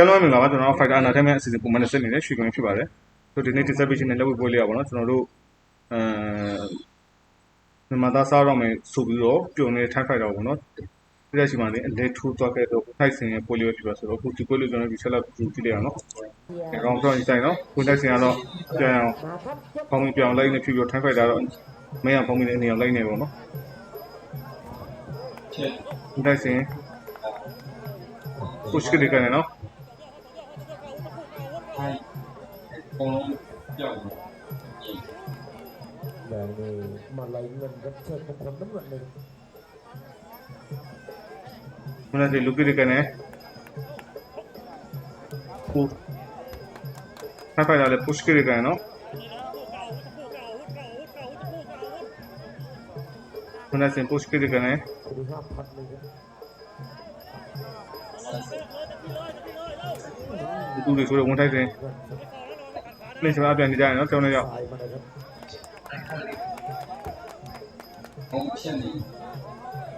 ကျွန်တော်မင်္ဂလာပါကျွန်တော် Fighter Entertainment အစီအစဉ်ပုံမှန်နဲ့ဆက်နေတဲ့ရွှေကွင်းဖြစ်ပါတယ်။ဆိုဒီနေ့ dissertation နဲ့လက်ဝဲပွဲလေးอ่ะဗောနော်ကျွန်တော်တို့အဲမြန်မာသားစားတော့မယ်ဆိုပြီးတော့ပြုံနေ Thai Fighter ဗောနော်ဒီလက်ရှိမှာလည်းအလဲထိုးသွားခဲ့တော့ Thai စင်ရဲ့ပွဲလေးပဲဖြစ်ပါဆိုတော့အခုဒီပွဲလေးကျွန်တော်ဒီ setup ကြည့်ကြည့်လိုက်အောင်နော်။အဲကောင်တော့ဒီဆိုင်နော်ကိုတက်စင်ကတော့ပြန်အောင်ပေါင်းပြောင်းလိုက်နေဖြစ်ပြီးတော့ Thai Fighter တော့မင်းကပေါင်းပြီးနေနေအောင်လိုက်နေဗောနော်။ကိုတက်စင် push ကလေးကနေနော်။ はい。このじゃあ、อย่างนี้มาไล่เงินรับเชิญมงคลน้ำเงินหนึ่ง Muna si Luki di kene. Pu. Apa ya le push kiri kene no? Muna si push kiri kene. ကူတွေဆိုတော့ဝန်ထိုက်စင်နေချင်တာပြန်နေကြရနော်ကျောင်းလေးရောက်ဘုံချက်နေ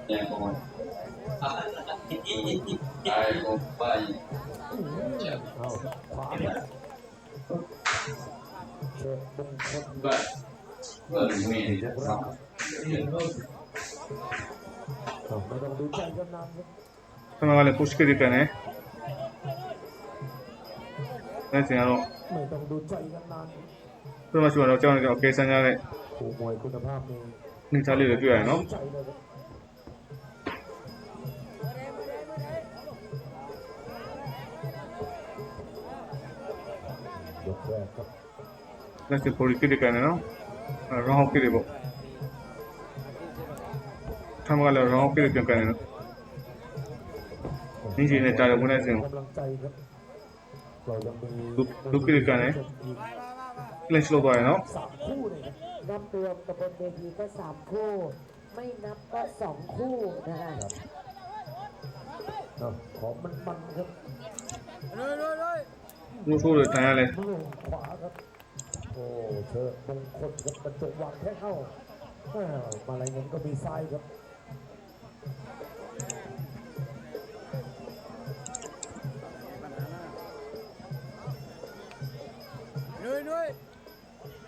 ပြန်ပေါ်အဲဘုံပိုင်ချက်ဟုတ်ပါဘတ်ဘတ်ဝင်းရပါတော့ဘယ်လိုလုပ်ကြရမလဲကျွန်တော်ကလည်း push ကြည့်ပြန်တယ် အဲ့စီကတော့ ไม่ต้องดูใจกันนาน ပြမရှိတော့ကြောင်းနေတော့ okay ဆန်းကြတဲ့ ผู้มวยคุณภาพนี่ နေသားလေးတွေတွေ့ရတယ်နော် ใจเลยครับยกแรกครับ လက်စီ body ကိရကနေနော် round ကိရပေါ့ဆမကလည်း round ကိရပြန်ကနေနော် นี่สิเนี่ยตาเลยคนได้สิ กำลังใจครับ ลุกลุกคือกันไหมเล่นสโลบอยเนาะสามคู่เลยนับรวมกับบนเวทีก็สามคู่ ไม่นับก็สองคู่นะครับของมันมันครับเลยเลยเลยลูกคู่เลยตายเลยขวาครับโอ้เธอมงคลกับบรรจุวางแค่เข้ามาอะไรเงินก็มีไส้ครับ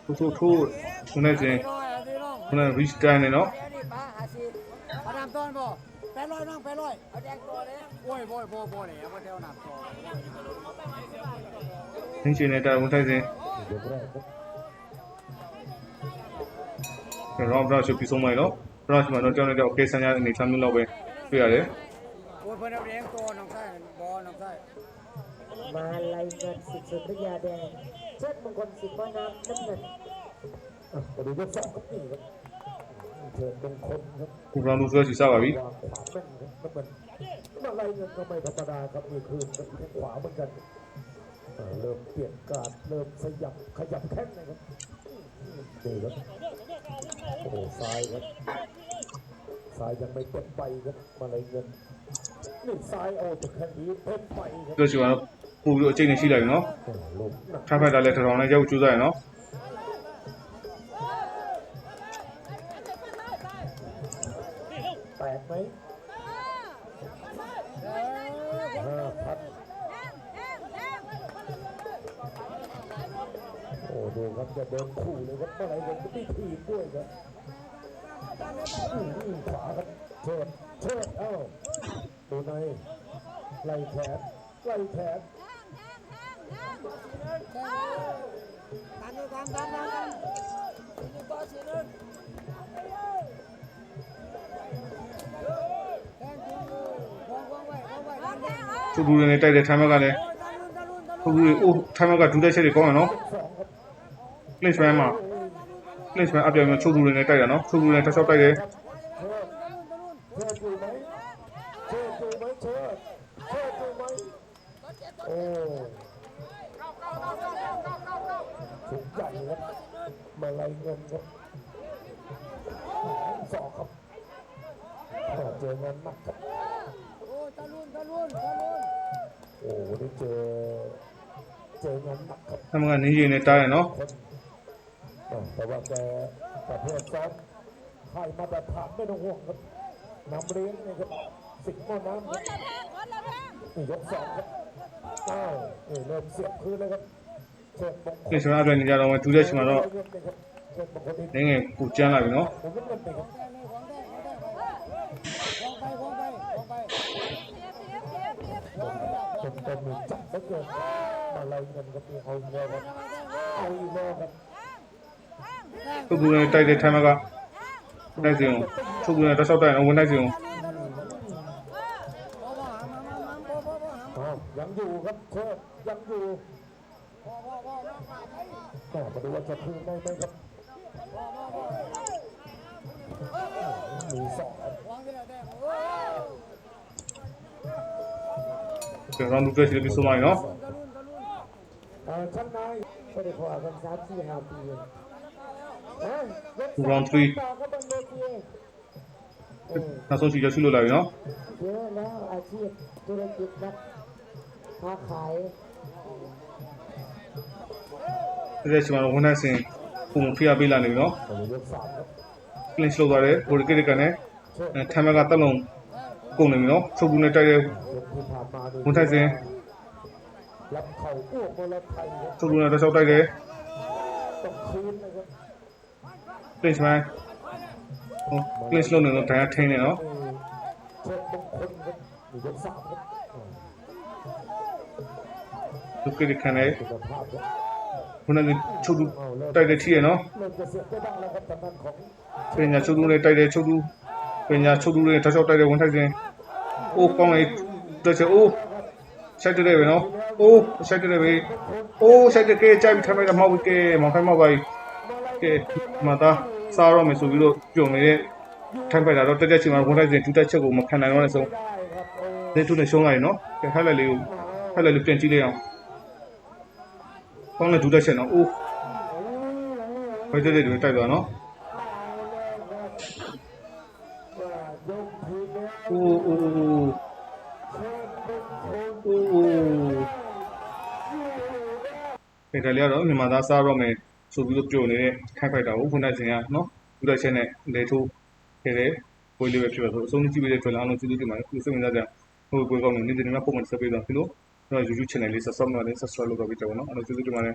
သူဆိုးထိုးခုနဲ့စင်ခုနဲ့ reach time နေနော် เอาน้ำต้นบ่แปดร้อยน้องแปดร้อยเอาแดงตัวเลยโอ้ยโอ้ยโอ้ยโอ้ยเนี่ยเอาเดี๋ยวน้ำตัว နင်းရှင်နေတာဝန်ထိုက်စင် ยกแรกครับ round brush ပြီးဆုံးမယ်နော် brush မှာတော့ကြောင်းနေတော့ okay ဆန်းရတဲ့အနေချမ်းမျိုးလောက်ပဲတွေ့ရတယ် โอ้ยเพิ่นเอาแดงตัวน้องไส้บ่น้องไส้ มาลายเงินสิทธิ์สุริยาแดง เ ชรมงคลสิบาน้ำน้ำเงินบริเวณสองก็มีครับอชิญมครับ Comprends l'ouvreur, มันเหอะไรเงินก็ไม่ธรรมดาครับมีคืนกับแข้งขวาเหมือนกันเริ่มเปลี่ยนการเริ่มขยับขยับแข้งนะครับดีครับโอ้โซ้ายครับซ้ายยังไม่เต็มไปครับมาเลยเงินนี่ซ้ายโอ้แตแข้งนี้เต็มไปครับ Toi, tu vois, တော့ပူပြီးအချိန်နဲ့ရှိလိုက်ပြီနော် โอ้ลงหนัก ထားဖိုက်တာလည်းထောင်နဲ့ရောက်ကျူးစားရနော် แตกไหมห้าพันโอ้ดูครับจะเดินขู่เลยครับเมื่อไหร่ผมจะไม่ถีบด้วยครับอื้อหือขวาครับเชิดเชิดเอ้าดูในไล่แขนไล่แขน ตัน သူလူတွေနဲ့တိုက်တဲ့ထိုင်မကလည်း โอ้ยดันลุนดันลุนดันลุน သူလူတွေအိုးထိုင်မကဒူးတဲ့ချက်တွေကောင်းရနော် สองครับ link span မှာ link span အပြောင်မျိုးချုပ်သူတွေနဲ့တိုက်တာနော်ချုပ်သူတွေနဲ့တစ်ချောက်တိုက်တယ် เชิดเชิดอยู่ไหมเชิดอยู่ไหมเชิดเชิดอยู่ไหมโอ้สุดใหญ่ครับมาลายเงินครับสองครับอ่าเจองานหนักครับ โอ้ยตะลุนตะลุน ตะลุน โอ้ได้เจอ เจองานหนักครับ ထိုင်မကနင်းရင်နဲ့တိုက်ရနော် คนอ่าแต่ว่าแกประเภทซ้อมค่ายมาตรฐานไม่ต้องห่วงครับน้ำเลี้ยงนี่ครับสิงห์หม้อน้ำครับนี่ยกสองครับ อ้าวนี่เริ่มเสียบคืนแล้วครับเชิดมงค ပြင် ล စမအပြန်နေကြတော့ဒူးတဲ့ချိန်မှာတော့ เชิดมงคลนี่ နင်းငယ်ပူကျန်းလာပြီနော် tôi mình chặt tất cả mà lâu mình gặp thì hồi nhớ gặp. Hồi nhớ gặp. Thôi bùi tay để thay mà gặp Đại diện. Thôi bùi tay sau tay. Nó muốn đại diện. Ờ, Vẫn dù gấp thế Vẫn dù Cả mà đưa cho thương đây đây gấp. Ờ, mùi sọ. က်တဲ့ထိုင်မကတိုက်စီအောင်ထုတ်ဘူးနဲ့တစ်လျှောက်တိုက်အောင်ဝင်တိုက်စီအောင် อ้าวยังอยู่ครับเชิดยังอยู่ก็มาดูว่าจะคืนได้ไหมครับมีสองครับ ကျွန်တော်တို့တွေ့ရှိပြီးဆိုမှနော် เอ่อชั้นนาย ไม่ได้พอกันสามสี่ห้าปีอ่ะยก round 3 ต่อก็บนเวทีเออ နောက်ဆုံးချီရရှိလို့လာပြီနော် เยอะแล้วอาชีพธุรกิจนักค้าขาย ဒီတဲ့ချိန်မှာတော့ဝင်တိုက်စဉ်ပုံမဖိအားပေးလာနေပြီနော် เอายกสามครับ ကလင်းချလောက်သွားတယ်ဘိုလ်ကစ်ကနေထိုင်မကတက်လုံး ကုန်နေပြီနော်ချုပ်ဘူးနဲ့တိုက်တဲ့ဝန်ထိုက်စင်ချုပ်ဘူးနဲ့တစ်ချောက်တိုက်တယ်ပစ်မိုင်းဟိုပစ်လုံးနေတော့ဒါထင်းနေနော်သူကိရခနဲ့ခုနကချုပ်တိုက်တဲ့ထိရနော်ပြင်ညာချုပ်လို့တိုက်တဲ့ချုပ် ပညာချုပ်တူးတဲ့ထောက်ချောက်တိုက်တဲ့ဝန်ထိုက်စဉ်အိုးကောင်းလေတက်ချေအိုးဆိုင်တဲ့ပဲနော်အိုးဆိုင်တဲ့ပဲအိုးဆိုင်တဲ့ကဲကြိုက်ပြီးထိုင်လိုက်တာမဟုတ်ကဲမောင်ထိုင်မောက်ပါကြီးကဲမသားစားရမယ်ဆိုပြီးတော့ပြုံနေတဲ့ထိုင်ပိုက်တာတော့တက်တက်ချင်မှာဝန်ထိုက်စဉ်ဒူးတက်ချက်ကိုမခံနိုင်တော့လည်းဆုံးလက်ထုနဲ့ရှုံးလိုက်နော်ကဲထိုက်လိုက်လေးကိုထိုက်လိုက်လေးပြန်ကြည့်လိုက်အောင်ကောင်းလေဒူးတက်ချက်နော်အိုးဖိုက်တဲ့တွေတိုက်သွားနော် Oh, oh, oh. Oh. ဖေဒါလီကတော့မြန်မာသားစားတော့မယ်ဆိုပြီးတော့ပြိုနေတဲ့ခန့်ဖိုက်တာကိုခုနကစဉ်ကနော်ဒုတိယချက်နဲ့လေထိုးခဲ့တဲ့ဘိုးလေးပဲဖြစ်ပါဆိုအဆုံးကြည့်ပေးတဲ့အတွက်လည်းအားလုံးကျေးဇူးတင်ပါတယ်ခုစိတ်ဝင်စားကြဟိုကိုယ်ကောင်းနေနေတယ်မှာပုံမှန်ဆက်ပေးတော့ဒီလို YouTube channel လေး subscribe လုပ်လေး subscribe လုပ်တော့ပြီးတော့နော်အားလုံးကျေးဇူးတင်ပါတယ်